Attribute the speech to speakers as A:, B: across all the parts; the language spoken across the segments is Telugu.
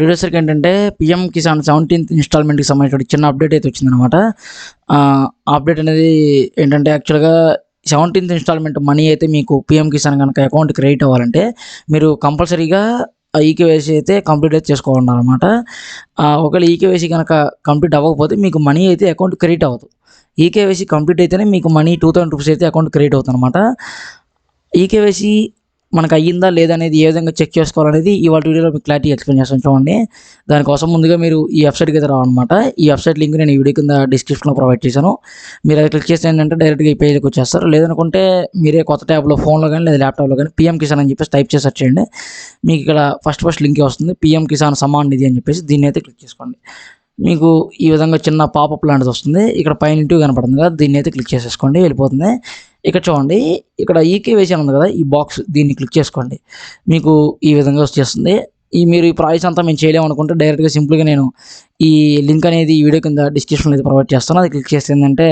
A: వీడియోసరికి ఏంటంటే పిఎం కిసాన్ సెవెంటీన్త్ ఇన్స్టాల్మెంట్కి సంబంధించిన చిన్న అప్డేట్ అయితే వచ్చిందనమాట అప్డేట్ అనేది ఏంటంటే యాక్చువల్గా సెవెంటీన్త్ ఇన్స్టాల్మెంట్ మనీ అయితే మీకు పిఎం కిసాన్ కనుక అకౌంట్ క్రియేట్ అవ్వాలంటే మీరు కంపల్సరీగా ఈకేవైసీ అయితే కంప్లీట్ అయితే చేసుకోవాలన్నమాట. ఒకవేళ ఈకేవైసీ కనుక కంప్లీట్ అవ్వకపోతే మీకు మనీ అయితే అకౌంట్ క్రియేట్ అవ్వదు. ఈకేవైసీ కంప్లీట్ అయితేనే మీకు మనీ టూ థౌసండ్ రూపీస్ అయితే అకౌంట్ క్రియేట్ అవుతుంది అనమాట ఈకేవైసీ మనకు అయ్యిందా లేదనేది ఏ విధంగా చెక్ చేసుకోవాలనేది ఇవాళ వీడియోలో మీకు క్లారిటీ ఎక్స్ప్లెయిన్ చేస్తాను చూడండి. దానికోసం ముందుగా మీరు ఈ వెబ్సైట్కి అయితే రావాలన్నమాట. ఈ వెబ్సైట్ లింక్ నేను ఈ వీడియో కింద డిస్క్రిప్షన్లో ప్రొవైడ్ చేశాను. మీరు అది క్లిక్ చేస్తే ఏంటంటే డైరెక్ట్గా ఈ పేజ్కి వచ్చేస్తారు. లేదనుకుంటే మీరే కొత్త ట్యాబ్లో ఫోన్లో కానీ లేదా ల్యాప్టాప్లో కానీ పిఎం కిసాన్ అని చెప్పేసి టైప్ చేసి వచ్చేయండి చేయండి. మీకు ఇక్కడ ఫస్ట్ ఫస్ట్ లింకే వస్తుంది. పిఎం కిసాన్ సమాన్ నిధి అని చెప్పేసి దీన్ని అయితే క్లిక్ చేసుకోండి. మీకు ఈ విధంగా చిన్న పాపప్ లాంటిది వస్తుంది. ఇక్కడ పైన ఇంటూ కనపడుతుంది కదా దీన్ని అయితే క్లిక్ చేసేసుకోండి. వెళ్ళిపోతుంది. ఇక్కడ చూడండి ఇక్కడ ఈకేవైసీ అని ఉంది కదా ఈ బాక్స్ దీన్ని క్లిక్ చేసుకోండి. మీకు ఈ విధంగా వచ్చేస్తుంది. ఈ మీరు ఈ ప్రాసెస్ అంతా మేము చేయలేము అనుకుంటే డైరెక్ట్గా సింపుల్గా నేను ఈ లింక్ అనేది ఈ వీడియో కింద డిస్క్రిప్షన్లో అయితే ప్రొవైడ్ చేస్తాను. అది క్లిక్ చేస్తే ఏంటంటే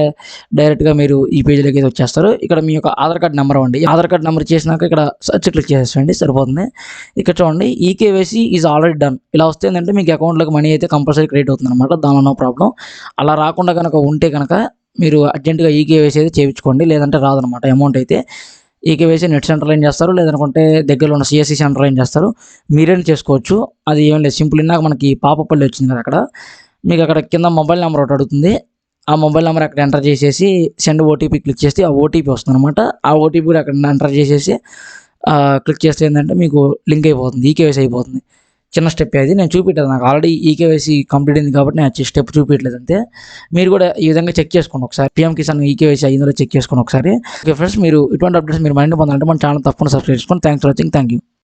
A: డైరెక్ట్గా మీరు ఈ పేజీలోకి అయితే వచ్చేస్తారు. ఇక్కడ మీ యొక్క ఆధార్ కార్డ్ నెంబర్ అండి ఆధార్ కార్డ్ నెంబర్ చేసినాక ఇక్కడ సర్చ్ క్లిక్ చేసేయండి సరిపోతుంది. ఇక్కడ చూడండి ఈకేవైసీ ఈజ్ ఆల్రెడీ డన్ ఇలా వస్తే ఏంటంటే మీకు అకౌంట్లోకి మనీ అయితే కంపల్సరీ క్రియేట్ అవుతుంది అనమాట దానిలో నో ప్రాబ్లం అలా రాకుండా కనుక ఉంటే కనుక మీరు అర్జెంటుగా ఈకేవైసీ అయితే చేయించుకోండి. లేదంటే రాదనమాట. అమౌంట్ అయితే ఈకేవైసీ నెట్ సెంటర్ ఏం చేస్తారు? లేదనుకుంటే దగ్గరలో ఉన్న సిఎస్సి సెంటర్ ఏం చేస్తారు? మీరేం చేసుకోవచ్చు. అది ఏం లేదు. సింపుల్ ఇందాక మనకి పాపపల్లి వచ్చింది కదా అక్కడ. మీకు అక్కడ కింద మొబైల్ నెంబర్ ఒకటి అడుగుతుంది. ఆ మొబైల్ నెంబర్ అక్కడ ఎంటర్ చేసేసి సెండ్ ఓటీపీ క్లిక్ చేస్తే ఆ ఓటీపీ వస్తుంది అనమాట ఆ ఓటీపీ కూడా అక్కడ ఎంటర్ చేసేసి క్లిక్ చేస్తే ఏంటంటే మీకు లింక్ అయిపోతుంది. ఈకేవైసీ అయిపోతుంది. చిన్న స్టెప్ అది. నేను చూపించలేదు నాకు ఆల్రెడీ ఈకేవైసీ కంప్లీట్ అయింది కాబట్టి నేను స్టెప్ చూపించలేదు అంతే. మీరు కూడా ఈ విధంగా చెక్ చేసుకోండి ఒకసారి. పిఎం కిసాన్ ఈకేవైసీ అయ్యిందో చెక్ చేసుకోండి ఒకసారి. ఓకే ఫ్రెండ్స్ మీరు ఇటువంటి అప్డేట్స్ మీరు మైండ్ పొందాలంటే మన ఛానల్ తప్పకుండా సబ్స్క్రైబ్ చేసుకోండి. Thanks for watching thank you